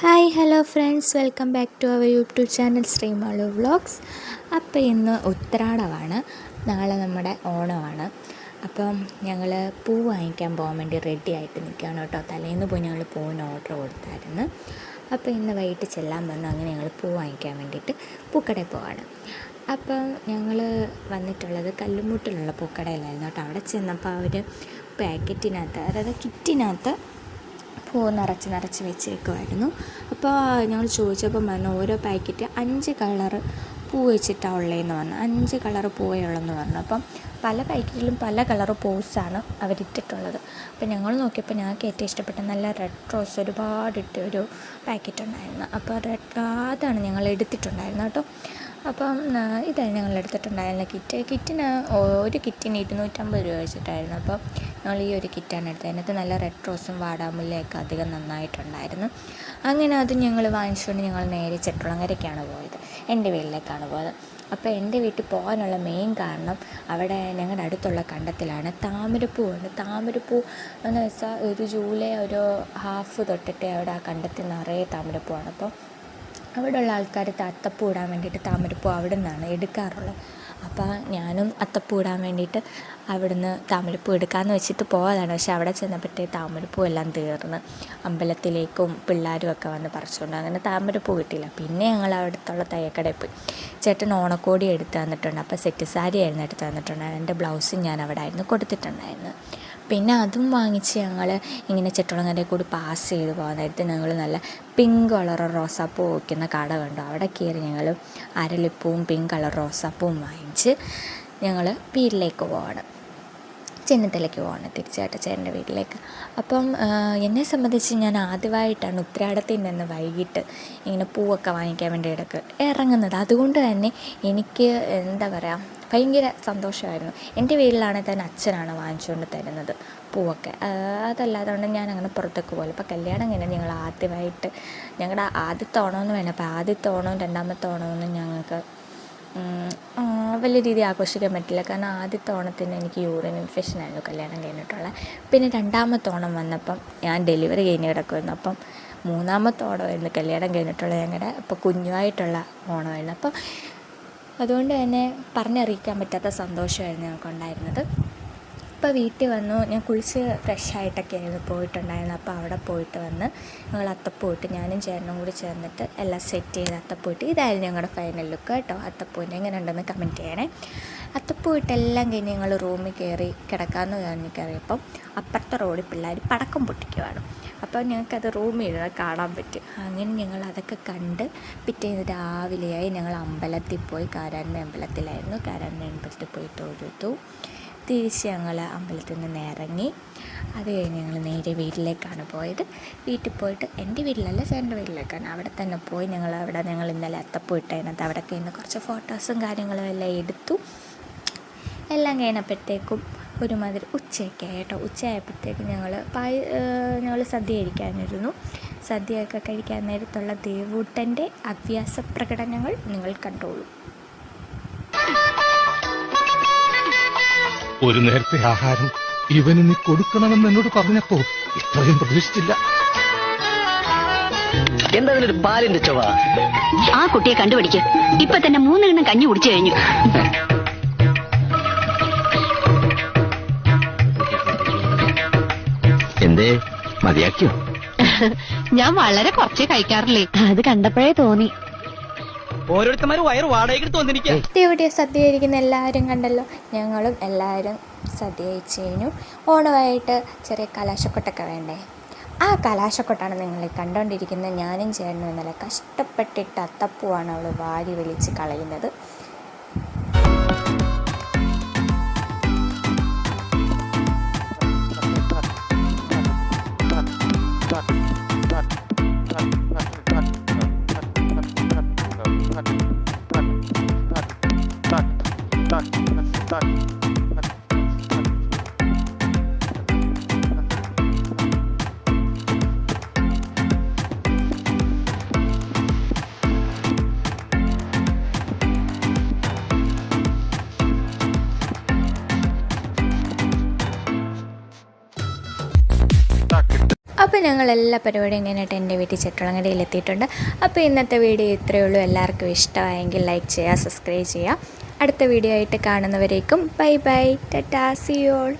Hi hello friends. Welcome back to our YouTube channel Sreemalu vlogs. അപ്പോൾ ഇന്ന് ഉത്രാടമാണ്. നാളെ നമ്മുടെ ഓണമാണ്. അപ്പം ഞങ്ങൾ പൂ വാങ്ങിക്കാൻ പോകാൻ വേണ്ടി റെഡി ആയിട്ട് നിൽക്കുകയാണ് കേട്ടോ. തലേന്ന് പോയി ഞങ്ങൾ പൂവിന് ഓർഡർ കൊടുത്തായിരുന്നു. അപ്പോൾ ഇന്ന് വൈകിട്ട് ചെല്ലാൻ വന്നു അങ്ങനെ ഞങ്ങൾ പൂ വാങ്ങിക്കാൻ വേണ്ടിയിട്ട് പൂക്കടയിൽ പോവാണ്. അപ്പം ഞങ്ങൾ വന്നിട്ടുള്ളത് കല്ലുമുട്ടിലുള്ള പൂക്കടയിലായിരുന്നു കേട്ടോ. അവിടെ ചെന്നപ്പോൾ അവർ പാക്കറ്റിനകത്ത് അതായത് കിറ്റിനകത്ത് നിറച്ച് നിറച്ച് വെച്ചേക്കുമായിരുന്നു അപ്പോൾ ഞങ്ങൾ ചോദിച്ചപ്പോൾ പറഞ്ഞു ഓരോ പാക്കറ്റ് അഞ്ച് കളറ് പൂ വെച്ചിട്ടാണ് ഉള്ളതെന്ന് പറഞ്ഞു. അഞ്ച് കളറ് പൂവേ ഉള്ളതെന്ന് പറഞ്ഞു. അപ്പം പല പാക്കറ്റിലും പല കളറ് പൂസാണ് അവരിട്ടിട്ടുള്ളത്. അപ്പോൾ ഞങ്ങൾ നോക്കിയപ്പോൾ ഞങ്ങൾക്ക് ഏറ്റവും ഇഷ്ടപ്പെട്ട നല്ല റെഡ് റോസ് ഒരുപാട് ഇട്ട് ഒരു പാക്കറ്റ് ഉണ്ടായിരുന്നു. അപ്പോൾ റെഡ് അതാണ് ഞങ്ങൾ എടുത്തിട്ടുണ്ടായിരുന്നു കേട്ടോ. അപ്പം ഇതാണ് ഞങ്ങൾ എടുത്തിട്ടുണ്ടായിരുന്ന കിറ്റ്. കിറ്റിന് ഒരു കിറ്റിന് ഇരുന്നൂറ്റമ്പത് രൂപ വെച്ചിട്ടായിരുന്നു. അപ്പം ഞങ്ങൾ ഈ ഒരു കിറ്റാണ് എടുത്തത്. അതിനകത്ത് നല്ല റെഡ് റോസും വാടാമുല്ലയൊക്കെ അധികം നന്നായിട്ടുണ്ടായിരുന്നു. അങ്ങനെ അത് ഞങ്ങൾ വാങ്ങിച്ചുകൊണ്ട് ഞങ്ങൾ നേരെ ചെട്ടുളങ്ങരയ്ക്കാണ് പോയത്. എന്റെ വീട്ടിലേക്കാണ് പോയത്. അപ്പോൾ എന്റെ വീട്ടിൽ പോകാനുള്ള മെയിൻ കാരണം അവിടെ ഞങ്ങളുടെ അടുത്തുള്ള കണ്ടത്തിലാണ് താമരപ്പൂ ഉണ്ട്. താമരപ്പൂ എന്ന് വെച്ചാൽ ഒരു ജൂലൈ ഒരു ഹാഫ് തൊട്ടിട്ട് അവിടെ ആ കണ്ടത്തിൽ നിറയെ താമരപ്പൂവാണ് അപ്പോൾ അവിടെയുള്ള ആൾക്കാർ അത്തപ്പൂ ഇടാൻ വേണ്ടിയിട്ട് താമരപ്പൂ അവിടെ നിന്നാണ് എടുക്കാറുള്ളത്. അപ്പോൾ ഞാനും അത്തപ്പൂ ഇടാൻ വേണ്ടിയിട്ട് നിന്ന് താമരപ്പൂ എടുക്കാമെന്ന് വെച്ചിട്ട് പോയതാണ് പക്ഷെ അവിടെ ചെന്നപ്പോഴത്തേ താമരപ്പൂ എല്ലാം തീർന്ന്. അമ്പലത്തിലേക്കും പിള്ളേരും ഒക്കെ വന്ന് പറിച്ചുകൊണ്ട് അങ്ങനെ താമരപ്പൂ കിട്ടിയില്ല. പിന്നെ ഞങ്ങൾ അവിടുത്തുള്ള തയ്യക്കടയിൽ പോയി. ചേട്ടൻ ഓണക്കോടി എടുത്ത് തന്നിട്ടുണ്ട്. അപ്പോൾ സെറ്റ് സാരി ആയിരുന്നു എടുത്ത് തന്നിട്ടുണ്ടായിരുന്നു എന്റെ ബ്ലൗസും ഞാൻ അവിടെ ആയിരുന്നു കൊടുത്തിട്ടുണ്ടായിരുന്നു പിന്നെ അതും വാങ്ങിച്ച് ഞങ്ങൾ ഇങ്ങനെ ചെട്ടുളങ്ങരെ കൂടി പാസ് ചെയ്ത് പോകാൻ നേരത്ത് ഞങ്ങൾ നല്ല പിങ്ക് കളർ റോസാപ്പൂ വയ്ക്കുന്ന കട കണ്ടു. അവിടെ കയറി ഞങ്ങൾ അരളിപ്പൂവും പിങ്ക് കളർ റോസാപ്പൂവും വാങ്ങിച്ച് ഞങ്ങൾ വീട്ടിലേക്ക് പോവാണ്. ചെന്നിത്തലയ്ക്ക് പോവാണ് തിരിച്ചായിട്ട് ചേട്ടന്റെ വീട്ടിലേക്ക്. അപ്പം എന്നെ സംബന്ധിച്ച് ഞാൻ ആദ്യമായിട്ടാണ് ഉത്രാടത്തിൽ നിന്ന് വൈകിട്ട് ഇങ്ങനെ പൂവൊക്കെ വാങ്ങിക്കാൻ വേണ്ടി ഇടയ്ക്ക് ഇറങ്ങുന്നത്. അതുകൊണ്ട് തന്നെ എനിക്ക് എന്താ പറയുക ഭയങ്കര സന്തോഷമായിരുന്നു. എന്റെ വീട്ടിലാണെങ്കിൽ തന്നെ അച്ഛനാണ് വാങ്ങിച്ചുകൊണ്ട് തരുന്നത് പൂവൊക്കെ. അതല്ലാതെ കൊണ്ട് ഞാൻ അങ്ങനെ പുറത്തേക്ക് പോകില്ല അപ്പോൾ കല്യാണം കഴിഞ്ഞാൽ ഞങ്ങൾ ആദ്യമായിട്ട് ഞങ്ങളുടെ ആദ്യത്തെ ഓണമെന്ന് വേണം അപ്പോൾ ആദ്യത്തെ ഓണവും രണ്ടാമത്തെ ഓണമെന്ന് ഞങ്ങൾക്ക് വലിയ രീതി ആഘോഷിക്കാൻ പറ്റില്ല. കാരണം ആദ്യത്തെ ഓണത്തിന് എനിക്ക് യൂറിൻ ഇൻഫെക്ഷൻ ആയിരുന്നു കല്യാണം കഴിഞ്ഞിട്ടുള്ള പിന്നെ രണ്ടാമത്തെ ഓണം വന്നപ്പം ഞാൻ ഡെലിവറി കഴിഞ്ഞ് കിടക്കുമായിരുന്നു അപ്പം മൂന്നാമത്തെ ഓണമായിരുന്നു കല്യാണം കഴിഞ്ഞിട്ടുള്ള ഞങ്ങളുടെ അപ്പോൾ കുഞ്ഞുമായിട്ടുള്ള ഓണമായിരുന്നു. അപ്പം അതുകൊണ്ട് തന്നെ പറഞ്ഞറിയിക്കാൻ പറ്റാത്ത സന്തോഷമായിരുന്നു ഞങ്ങൾക്കുണ്ടായിരുന്നത്. അപ്പോൾ വീട്ടിൽ വന്നു ഞാൻ കുളിച്ച് ഫ്രഷ് ആയിട്ടൊക്കെ ആയിരുന്നു പോയിട്ടുണ്ടായിരുന്നു അപ്പോൾ അവിടെ പോയിട്ട് വന്ന് ഞങ്ങൾ അത്തപ്പൂയിട്ട് ഞാനും ചേട്ടനും കൂടി ചേർന്നിട്ട് എല്ലാം സെറ്റ് ചെയ്ത് അത്തപ്പൂയിട്ട് ഇതായിരുന്നു ഞങ്ങളുടെ ഫൈനൽ ലുക്ക് കേട്ടോ. അത്തപ്പൂവിന്റെ എങ്ങനെ ഉണ്ടെന്ന് കമന്റ് ചെയ്യണേ. അത്തപ്പൂയിട്ട് എല്ലാം കഴിഞ്ഞ് ഞങ്ങൾ റൂമിൽ കയറി കിടക്കാമെന്ന് കഴിഞ്ഞ് കയറിയപ്പം അപ്പുറത്തെ റോഡിൽ പിള്ളേർ പടക്കം പൊട്ടിക്കുവാണ്. അപ്പോൾ ഞങ്ങൾക്കത് റൂമിൽ ഇരുന്ന് കാണാൻ പറ്റും. അങ്ങനെ ഞങ്ങൾ അതൊക്കെ കണ്ട് പിറ്റേന്ന് രാവിലെയായി ഞങ്ങൾ അമ്പലത്തിൽ പോയി. കാരാന്റെ അമ്പലത്തിലായിരുന്നു. കാരാന്റെ അമ്പലത്തിൽ പോയി തൊഴുതു തിരിച്ച് ഞങ്ങൾ അമ്പലത്തിൽ നിന്ന് ഇറങ്ങി. അത് കഴിഞ്ഞ് ഞങ്ങൾ നേരെ വീട്ടിലേക്കാണ് പോയത്. വീട്ടിൽ പോയിട്ട് എന്റെ വീട്ടിലല്ല ചേട്ടന്റെ വീട്ടിലേക്കാണ്. അവിടെ തന്നെ പോയി ഞങ്ങൾ അവിടെ ഞങ്ങൾ ഇന്നലെ അത്തപ്പൂ അവിടെ കഴിഞ്ഞ് കുറച്ച് ഫോട്ടോസും കാര്യങ്ങളും എല്ലാം എടുത്തു. എല്ലാം കഴിഞ്ഞപ്പോഴത്തേക്കും ഒരുമാതിരി ഉച്ചയൊക്കെ കേട്ടോ. ഉച്ചയായപ്പോഴത്തേക്കും ഞങ്ങൾ പായ ഞങ്ങൾ സദ്യ കഴിക്കാനിരുന്നു. സദ്യയൊക്കെ കഴിക്കാൻ നേരത്തുള്ള ദേവൂട്ടന്റെ അഭ്യാസ പ്രകടനങ്ങൾ നിങ്ങൾ കണ്ടോളൂ. ഒരു നേരത്തെ ആഹാരം ഇവന് നീ കൊടുക്കണമെന്ന് എന്നോട് പറഞ്ഞപ്പോ ഇത്രയും പ്രതീക്ഷിച്ചില്ല. എന്താ പാലിന്റെ ചൊവ ആ കുട്ടിയെ കണ്ടുപിടിക്കും. ഇപ്പൊ തന്നെ മൂന്നെണ്ണം കഞ്ഞി കുടിച്ചു കഴിഞ്ഞു. മതിയാക്കിയോ? ഞാൻ വളരെ കുറച്ചേ കഴിക്കാറില്ലേ. അത് കണ്ടപ്പോഴേ തോന്നി. സദ്യയായിരിക്കുന്ന വയറ് വാടകയ്ക്ക് വന്നിരിക്കുക ഇവിടെ സദ്യ കഴിക്കുന്ന എല്ലാവരും കണ്ടല്ലോ. ഞങ്ങളും എല്ലാവരും സദ്യ കഴിച്ച് കഴിഞ്ഞു ഓണമായിട്ട് ചെറിയ കലാശക്കൊട്ടൊക്കെ വേണ്ടേ? ആ കലാശക്കൊട്ടാണ് നിങ്ങൾ കണ്ടുകൊണ്ടിരിക്കുന്നത് ഞാനും ചേട്ടനും ഇന്നലെ കഷ്ടപ്പെട്ടിട്ട് അത്തപ്പൂവാണ് അവൾ വാരി വലിച്ച് കളയുന്നത്. അപ്പോൾ ഞങ്ങൾ എല്ലാ പരിപാടിയും കഴിഞ്ഞിട്ട് എന്റെ വീട്ടിൽ ചെട്ടുളങ്ങടയിൽ എത്തിയിട്ടുണ്ട്. അപ്പോൾ ഇന്നത്തെ വീഡിയോ ഇത്രയേ ഉള്ളൂ. എല്ലാവർക്കും ഇഷ്ടമായെങ്കിൽ ലൈക്ക് ചെയ്യുക സബ്സ്ക്രൈബ് ചെയ്യുക. അടുത്ത വീഡിയോ ആയിട്ട് കാണുന്നവരേക്കും bye bye tata see you all